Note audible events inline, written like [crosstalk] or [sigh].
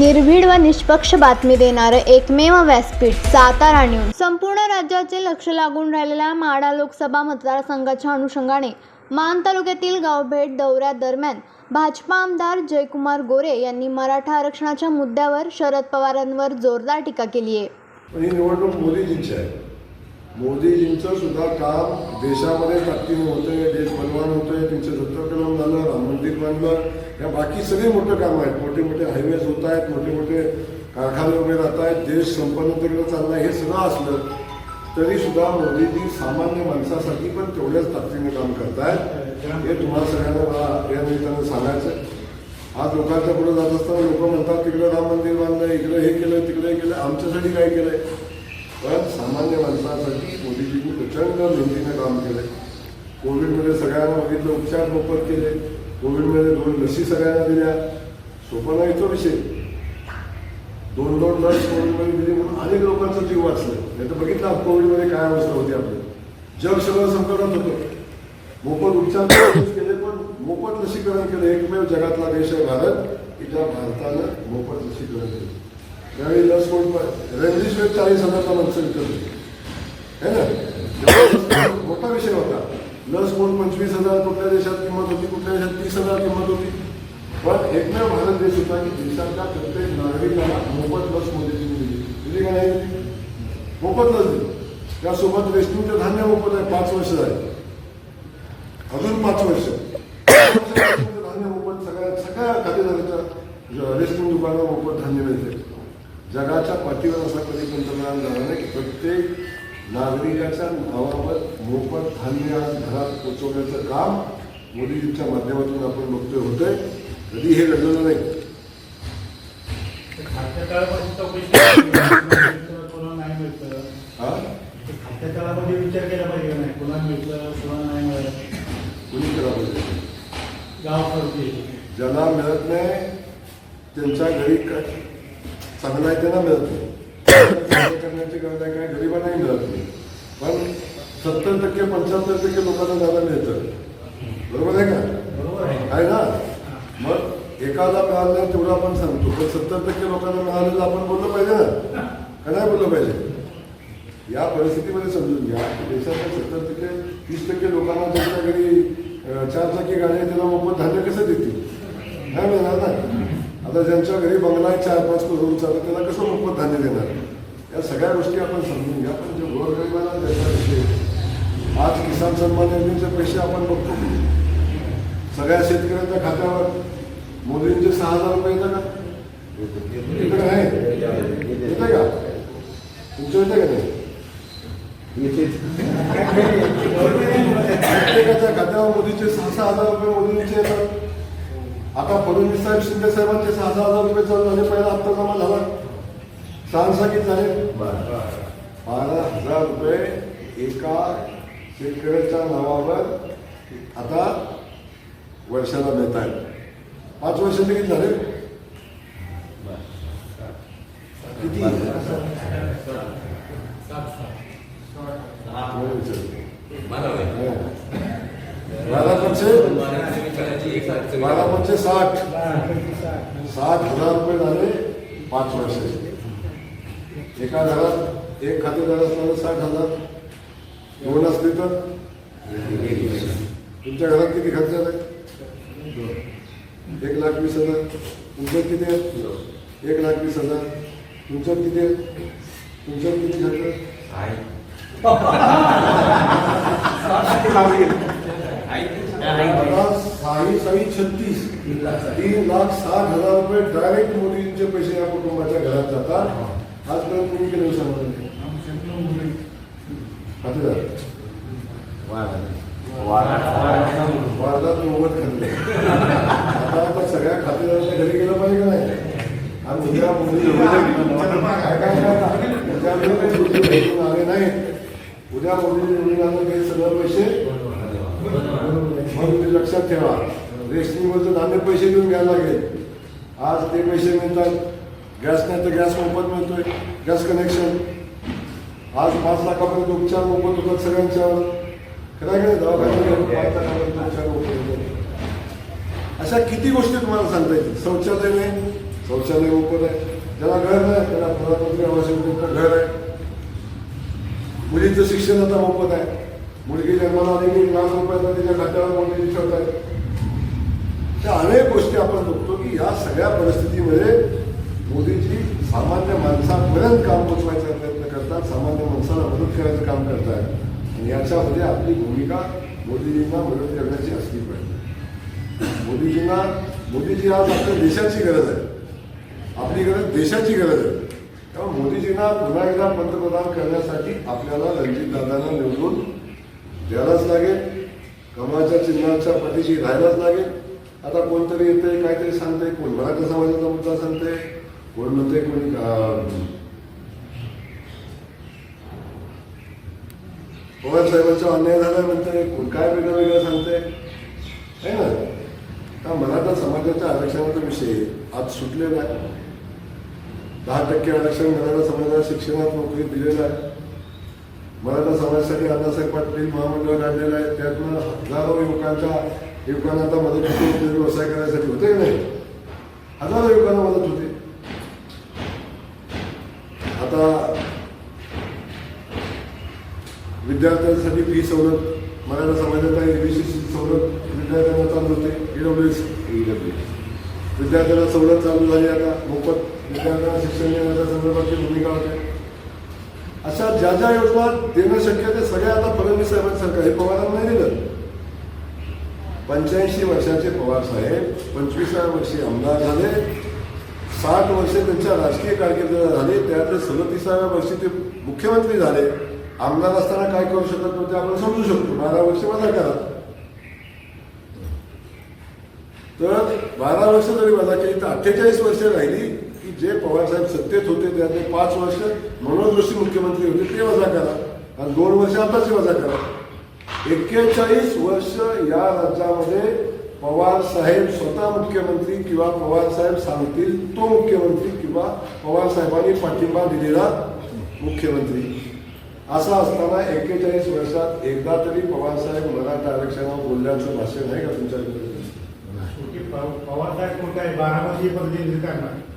निर्भीड व निष्पक्ष बातमी देणारं एकमेव व्यासपीठ सातारा न्यूज संपूर्ण राज्याचे लक्ष लागून राहिलेल्या माडा लोकसभा मतदारसंघाच्या अनुषंगाने मान तालुक्यातील गावभेट दौऱ्यादरम्यान भाजपा आमदार जयकुमार गोरे यांनी मराठा आरक्षणाच्या मुद्द्यावर शरद पवारांवर जोरदार टीका केली आहे. मोदीजींचं सुद्धा काम देशामध्ये ताकदीनं होतंय देश बलवान होतोय त्यांचं सत्तरकलम झालं राम मंदिर बांधलं या बाकी सगळे मोठे काम आहेत. मोठे मोठे हायवेज होत आहेत मोठे मोठे कारखाने वगैरे राहत आहेत. देश संपन्नतेकडे चाललाय हे सगळं असलं तरी सुद्धा मोदीजी सामान्य माणसासाठी पण तेवढ्याच ताकदीने काम करतायत. हे तुम्हाला सगळ्यांना मला या निमित्तानं सांगायचं आज लोकांच्या पुढे जात असताना लोक म्हणतात तिकडे राम मंदिर बांधलं इकडे हे केलं तिकडे हे केलं आमच्यासाठी काय केलंय? पण सामान्य माणसासाठी मोदीजींनी प्रचंड मेहनतीने काम केलंय. कोविडमध्ये सगळ्यांना बघितलं उपचार मोफत केले. कोविडमध्ये दोन लसी सगळ्यांना दिल्या. सोपा नाही तो विषय. दोन दोन लस कोविडमध्ये दिली म्हणून अनेक लोकांचा जीव वाचला. नाही तर बघितलं कोविडमध्ये काय अवस्था होती आपली. जग सगळं संकटात होतं. मोफत उपचार केले पण मोफत लसीकरण केलं. एकमेव जगातला देश आहे भारत. की ज्या भारतानं मोफत लसीकरण केलं. त्यावेळी लस कोण रेमडेसिवीर चाळीस हजारचा माणसं विकत आहे है ना? मोठा विषय होता. लस कोण पंचवीस हजार कुठल्या देशात किंमत होती कुठल्या देशात तीस हजार किंमत होती? पण एकमेव भारत देश होता की देशातल्या प्रत्येक नागरिकाला मोफत लस मोदीची दिली. दिली का नाही मोफत लस दिली. त्यासोबत रेशनिंगचं धान्य मोफत आहे पाच वर्ष झाले. अजून पाच वर्ष धान्य मोफत सगळ्या सगळ्या खातेदाराच्या रेशनिंग दुकानावर मोफत धान्य मिळते जगाच्या पाठीवर असा कधी पंतप्रधान झाला नाही की प्रत्येक नागरिकाच्या नावावर मोफत धान्य आज घरात पोचवण्याचं काम मोदीजींच्या माध्यमातून आपण बघतोय होतंय. कधी हे घडलेलं नाही. खात्या काळामध्ये चौकशी कोणाला नाही मिळतं. हा? खात्या काळामध्ये विचार केला पाहिजे नाही. कोणाला मिळतं कोणाला नाही मिळत. कुणी केला पाहिजे? गाव करते ज्यांना मिळत नाही त्यांच्या घरी चांगलं आहे त्यांना मिळत नाही. करण्याची गरज आहे काय? गरिबांनाही मिळत नाही. पण सत्तर टक्के पंच्याहत्तर टक्के लोकांना जायला मिळतं. बरोबर आहे का? बरोबर आहे. ना? मग एकाला मिळालं नाही तेवढं आपण सांगतो. पण सत्तर टक्के लोकांना मिळालेलं आपण बोललं पाहिजे ना? का नाही बोललं पाहिजे? या परिस्थितीमध्ये समजून घ्या. देशाच्या सत्तर टक्के तीस टक्के लोकांना त्यांच्या घरी चार चाकी गाडी त्याला मोफत धान्य कसं देतील? नाही मिळणार ना? आता ज्यांच्या घरी बंगला आहे चार पाच करोडचा तर त्याला कसं मोफत धान्य देणार? या सगळ्या गोष्टी आपण समजून घ्या. पण जे गोरगरिबांना विषय आज किसान सन्मान योजनेचे पैसे आपण बघतो. सगळ्या शेतकऱ्यांच्या खात्यावर मोदींचे सहा हजार रुपये येतं का? का नाही येतं का? तुमच्या येतं का नाही? प्रत्येकाच्या खात्यावर मोदीचे सहा सहा हजार रुपये मोदींचे येतात. आता फडणवीस साहेब शिंदे साहेबांचे सहा सहा हजार रुपये चालू झाले पहिला हप्ता जमा झाला. सांग किती झाले बारा हजार रुपये एका शेतकऱ्याच्या नावावर आता वर्षाला मिळत आहेत. पाच वर्ष किती झाले. किती? बारा पंचे बारा पंचे साठ. साठ हजार रुपये झाले पाच वर्ष. एका घरात एक खातेदार असताना साठ हजार. दोन असले तर तुमच्या घरात किती खर्च झाले एक लाख वीस हजार. तुमच्यात किती आहेत? एक लाख वीस हजार. तुमच्यात किती आहेत? तुमच्यात किती खर्च? [laughs] सहाही सहाही छत्तीस तीन लाख साठ हजार रुपये डायरेक्ट मोदींचे पैसे या कुटुंबाच्या घरात जातात. आजपर्यंत तुम्ही केलं वारदात मोबत खाल्ले. आता आता सगळ्या खातेदारांच्या घरी गेलं पाहिजे का नाही? आणि उद्या मोदी उद्या आले नाही उद्या मोदी निवडून हे सगळं पैसे तुम्ही लक्षात ठेवा. रेशनिंगवरचं धान्य पैसे देऊन घ्यायला लागेल. आज ते पैसे मिळतात. गॅस नाही तर गॅस मोफत मिळतोय. Gas connection. आज पाच लाखापर्यंत उपचार मोफत होतात सगळ्यांच्यावर खरं आहे दवाखान्यात पाच लाखापर्यंत उपचार मोफत अशा किती गोष्टी तुम्हाला सांगता येतील? शौचालय नाही. शौचालय मोफत आहे. ज्याला घर नाही त्याला प्रधानमंत्री आवास योजनेचं घर आहे. मुलीचं शिक्षण आता मोफत आहे. मुलगी जन्माला आली की लाख रुपयाचा तिच्या खात्यावर मोठी ठेवत आहे त्या अनेक गोष्टी आपण बघतो की या सगळ्या परिस्थितीमध्ये मोदीजी सामान्य माणसापर्यंत काम पोचवायचा प्रयत्न करतात सामान्य माणसाला मदत करायचं काम करतात आणि याच्यामध्ये आपली भूमिका मोदीजींना मदत करण्याची असली पाहिजे. मोदीजींना मोदीजी आज आपल्या देशाची गरज आहे. आपली गरज देशाची गरज आहे. तेव्हा मोदीजींना पुन्हा एकदा पंतप्रधान करण्यासाठी आपल्याला रणजितदादांना निवडून द्यायलाच लागेल कमळाच्या चिन्हाच्या पाठीशी राहायलाच लागेल. आता कोणतरी येते काहीतरी सांगते कोण मराठा समाजाचा मुद्दा सांगते कोण म्हणते कोणी पवार साहेबांचा अन्याय झाला म्हणते कोण काय वेगळं वेगळं सांगते आहे ना? हा मराठा समाजाच्या आरक्षणाचा विषय आज सुटलेला आहे. दहा टक्के आरक्षण मराठा समाजाला शिक्षणात नोकरी दिलेलं आहे. मराठा समाजासाठी अण्णासाहेब पाटील महामंडळ काढलेलं आहे. त्यातनं हजारो युवकांच्या युवकांना आता मदत होते. व्यवसाय करण्यासाठी होते नाही? हजारो युवकांना मदत होते. आता विद्यार्थ्यांसाठी फी सवलत मराठा समाजाचा एबीसी सवलत विद्यार्थ्यांना चालू होते. ईडब्ल्यू एस विद्यार्थ्यांना सवलत चालू झाली आता. मोफत विद्यार्थ्यांना शिक्षण देण्याच्या संदर्भातली भूमिका होते. अशा ज्या ज्या योजना देणं शक्य आहे ते सगळ्या आता फडणवीस साहेबांसारखं हे पवारांना नाही दिलं. पंच्याऐंशी वर्षाचे पवार साहेब पंचवीसाव्या वर्षी आमदार झाले साठ वर्षे त्यांच्या राजकीय कारकिर्दीला झाली त्यातले सदतीसाव्या वर्षी ते मुख्यमंत्री झाले. आमदार असताना काय करू शकत नव्हते आपण समजू शकतो. बारा वर्ष वजा करा. तर बारा वर्ष जरी वजा केली तर अठ्ठेचाळीस वर्ष राहिली जे पवारसाहेब सत्तेत होते त्यातले पाच वर्ष मनोज जोशी मुख्यमंत्री होते ते वजा करा. आणि दोन वर्ष आताचे वजा करा. एक्केचाळीस वर्ष या राज्यामध्ये पवार साहेब स्वतः मुख्यमंत्री किंवा पवार साहेब सांगतील तो मुख्यमंत्री किंवा पवार साहेबांनी पाठिंबा दिलेला मुख्यमंत्री. असं असताना एक्केचाळीस वर्षात एकदा तरी पवार साहेब मराठा आरक्षणावर बोलल्याचं भाष्य नाही का तुमच्याकडे शेवटी पव- पवार साहेब कोण प्रतिनिधी करणार